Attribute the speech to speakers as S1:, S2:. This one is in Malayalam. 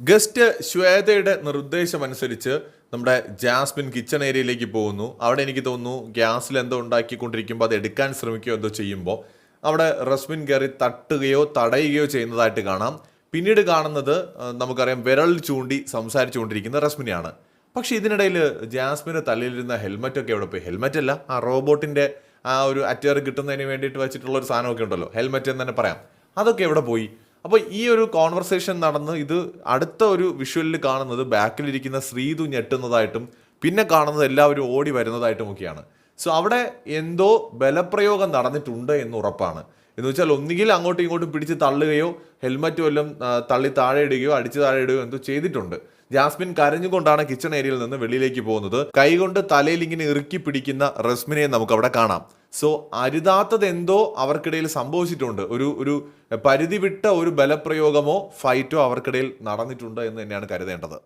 S1: ഗസ്റ്റ് ശ്വേതയുടെ നിർദ്ദേശമനുസരിച്ച് നമ്മുടെ ജാസ്മിൻ കിച്ചൺ ഏരിയയിലേക്ക് പോകുന്നു. അവിടെ എനിക്ക് തോന്നുന്നു ഗ്യാസിൽ എന്തോ ഉണ്ടാക്കിക്കൊണ്ടിരിക്കുമ്പോൾ അത് എടുക്കാൻ ശ്രമിക്കുകയോ എന്തോ ചെയ്യുമ്പോൾ അവിടെ റസ്മിൻ കയറി തട്ടുകയോ തടയുകയോ ചെയ്യുന്നതായിട്ട് കാണാം. പിന്നീട് കാണുന്നത് നമുക്കറിയാം വിരൽ ചൂണ്ടി സംസാരിച്ചുകൊണ്ടിരിക്കുന്ന റസ്മിനെയാണ്. പക്ഷേ ഇതിനിടയിൽ ജാസ്മിന് തലയിലിരുന്ന ഹെൽമെറ്റൊക്കെ എവിടെ പോയി? ഹെൽമെറ്റ് അല്ല ആ റോബോട്ടിന്റെ ആ ഒരു അറ്റയർ കിട്ടുന്നതിന് വേണ്ടിയിട്ട് വെച്ചിട്ടുള്ള ഒരു സാധനമൊക്കെ ഉണ്ടല്ലോ. ഹെൽമെറ്റ് എന്ന് തന്നെ പറയാം. അതൊക്കെ എവിടെ പോയി? അപ്പോൾ ഈ ഒരു കോൺവെർസേഷൻ നടന്ന് ഇത് അടുത്ത ഒരു വിഷ്വലിൽ കാണുന്നത് ബാക്കിലിരിക്കുന്ന ശ്രീതു ഞെട്ടുന്നതായിട്ടും പിന്നെ കാണുന്നത് എല്ലാവരും ഓടി വരുന്നതായിട്ടും ഒക്കെയാണ് സോ അവിടെ എന്തോ ബലപ്രയോഗം നടന്നിട്ടുണ്ട് എന്ന് ഉറപ്പാണ്. എന്ന് വെച്ചാൽ ഒന്നുകിൽ അങ്ങോട്ടും ഇങ്ങോട്ടും പിടിച്ച് തള്ളുകയോ ഹെൽമറ്റ് വല്ലതും തള്ളി താഴെ ഇടുകയോ അടിച്ച് താഴെ ഇടുകയോ എന്തോ ചെയ്തിട്ടുണ്ട്. ജാസ്മിൻ കരഞ്ഞുകൊണ്ടാണ് കിച്ചൺ ഏരിയയിൽ നിന്ന് വെളിയിലേക്ക് പോകുന്നത്. കൈകൊണ്ട് തലയിൽ ഇങ്ങനെ ഇറുക്കി പിടിക്കുന്ന റസ്മിനെ നമുക്ക് അവിടെ കാണാം. സോ അരുതാത്തത് എന്തോ അവർക്കിടയിൽ സംഭവിച്ചിട്ടുണ്ട്. ഒരു ഒരു പരിധി വിട്ട ഒരു ബലപ്രയോഗമോ ഫൈറ്റോ അവർക്കിടയിൽ നടന്നിട്ടുണ്ട് എന്ന് തന്നെയാണ് കരുതേണ്ടത്.